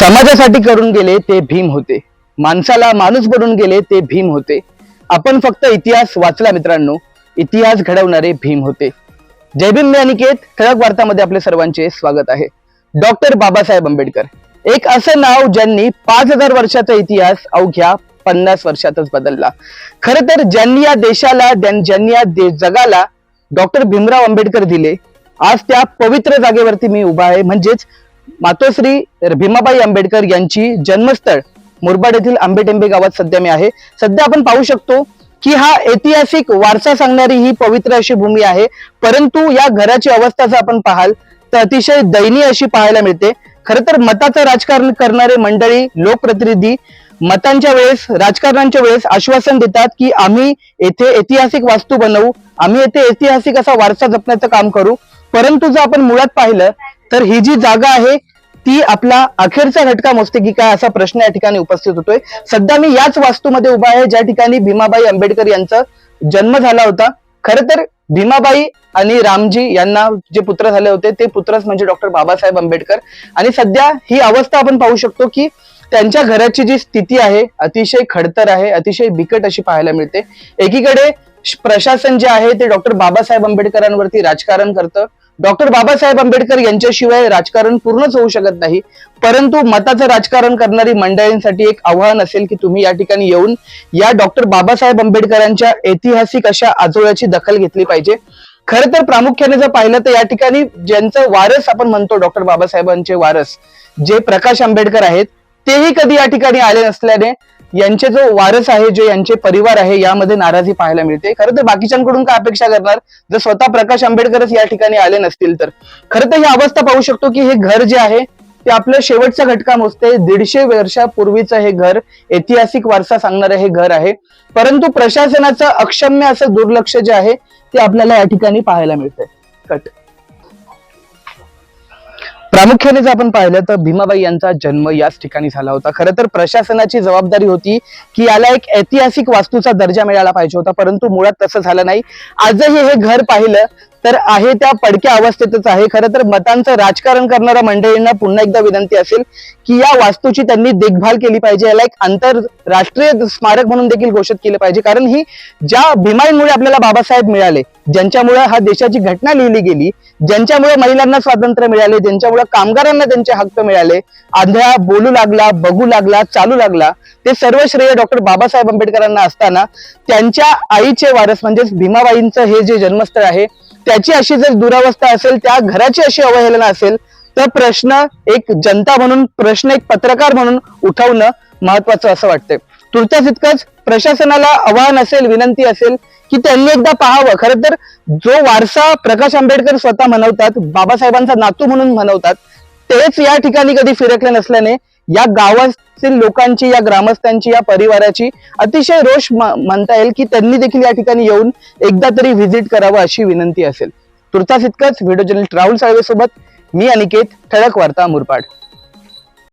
समाजासाठी करून गेले ते भीम होते. माणसाला माणूस बनून गेले ते भीम होते. आपण फक्त इतिहास वाचला मित्रांनो. इतिहास घडवणारे भीम होते. जय भीम मी अनिकेत. ठळक वार्तामध्ये आपले सर्वांचे स्वागत आहे. डॉक्टर बाबासाहेब आंबेडकर. एक असं नाव ज्यांनी पाच हजार वर्षाचा इतिहास अवघ्या पन्नास वर्षातच बदलला. खर तर ज्यांनी या देशाला ज्यांनी या दे- जगाला डॉक्टर भीमराव आंबेडकर दिले आज त्या पवित्र जागेवरती मी उभा आहे. म्हणजेच मातोश्री भीमाबाई आंबेडकर यांची जन्मस्थळ मुरबाड येथील आंबेटेंबे गावात सध्या मी आहे. सध्या आपण पाहू शकतो की हा ऐतिहासिक वारसा सांगणारी ही पवित्र अशी भूमी आहे. परंतु या घराची अवस्था जर आपण पाहाल तर अतिशय दयनीय अशी पाहायला मिळते. खरं तर मताचं राजकारण करणारे मंडळी लोकप्रतिनिधी मतांच्या वेळेस राजकारणांच्या वेळेस आश्वासन देतात की आम्ही येथे ऐतिहासिक वास्तू बनवू आम्ही येथे ऐतिहासिक असा वारसा जपण्याचं काम करू. परंतु जर आपण मुळात पाहिलं तर ही जी जागा आहे ती आपला अखेरचा घटका मोजते की काय असा प्रश्न या ठिकाणी उपस्थित होतोय. सध्या मी याच वास्तूमध्ये उभा आहे ज्या ठिकाणी भीमाबाई आंबेडकर यांचा जन्म झाला होता. खर तर भीमाबाई आणि रामजी यांना जे पुत्र झाले होते ते पुत्रच म्हणजे डॉक्टर बाबासाहेब आंबेडकर. आणि सध्या ही अवस्था आपण पाहू शकतो की त्यांच्या घराची जी स्थिती आहे अतिशय खडतर आहे अतिशय बिकट अशी पाहायला मिळते. एकीकडे प्रशासन जे आहे ते डॉक्टर बाबासाहेब आंबेडकरांवरती राजकारण करतं. डॉक्टर बाबासाहेब आंबेडकर यांच्याशिवाय राजकारण पूर्णच होऊ शकत नाही. परंतु मताचं राजकारण करणारी मंडळींसाठी एक आव्हान असेल की तुम्ही या ठिकाणी येऊन या डॉक्टर बाबासाहेब आंबेडकरांच्या ऐतिहासिक अशा आजोळ्याची दखल घेतली पाहिजे. खरं तर प्रामुख्याने जर पाहिलं तर या ठिकाणी ज्यांचं वारस आपण म्हणतो डॉक्टर बाबासाहेबांचे वारस जे प्रकाश आंबेडकर आहेत तेही कधी या ठिकाणी आले नसल्याने यांचे जो वारस आहे जे यांचे परिवार आहे यामध्ये नाराजी पाहायला मिळते. खरं तर बाकीच्यांकडून काय अपेक्षा करणार? जर स्वतः प्रकाश आंबेडकरच या ठिकाणी आले नसतील तर. खरं तर ही अवस्था पाहू शकतो की हे घर जे आहे ते आपलं शेवटचा घटका मोजते. दीडशे वर्षापूर्वीचं हे घर ऐतिहासिक वारसा सांगणारं हे घर आहे. परंतु प्रशासनाचं अक्षम्य असं दुर्लक्ष जे आहे ते आपल्याला या ठिकाणी पाहायला मिळतंय. कट. प्रामुख्याने जर आपण पाहिलं तर भीमाबाई यांचा जन्म याच ठिकाणी झाला होता. खरं तर प्रशासनाची जबाबदारी होती की याला एक ऐतिहासिक वास्तूचा दर्जा मिळाला पाहिजे होता परंतु मुळात तसं झालं नाही. आजही हे घर पाहिलं तर आहे त्या पडक्या अवस्थेतच आहे. खरं तर मतांचं राजकारण करणाऱ्या मंडळींना पुन्हा एकदा विनंती असेल की या वास्तूची त्यांनी देखभाल केली पाहिजे. याला एक आंतरराष्ट्रीय स्मारक म्हणून देखील घोषित केलं पाहिजे. कारण ही ज्या भीमाईंमुळे आपल्याला बाबासाहेब मिळाले ज्यांच्यामुळे हा देशाची घटना लिहिली गेली ज्यांच्यामुळे महिलांना स्वातंत्र्य मिळाले ज्यांच्यामुळे कामगारांना त्यांचे हक्क मिळाले आंधळा बोलू लागला बघू लागला चालू लागला ते सर्व श्रेय डॉक्टर बाबासाहेब आंबेडकरांना असताना त्यांच्या आईचे वारस म्हणजेच भीमाबाईंचं हे जे जन्मस्थळ आहे त्याची अशी जर दुरावस्था असेल त्या घराची अशी अवहेलना असेल तर प्रश्न एक जनता म्हणून प्रश्न एक पत्रकार म्हणून उठवणं महत्वाचं असं वाटतंय. तुर्तास इतकंच प्रशासनाला आव्हान असेल विनंती असेल की त्यांनी एकदा पाहावं. खरं तर जो वारसा प्रकाश आंबेडकर स्वतः म्हणवतात बाबासाहेबांचा नातू म्हणून म्हणवतात तेच या ठिकाणी कधी फिरकले नसल्याने या गावातील लोकांची या ग्रामस्थांची या परिवाराची अतिशय रोष म्हणता येईल की त्यांनी देखील या ठिकाणी येऊन एकदा तरी व्हिजिट करावं अशी विनंती असेल. तुर्तास इतकंच व्हिडिओ जर्नलिस्ट राहुल साळवे सोबत मी अनिकेत ठळक वार्ता मुरपाड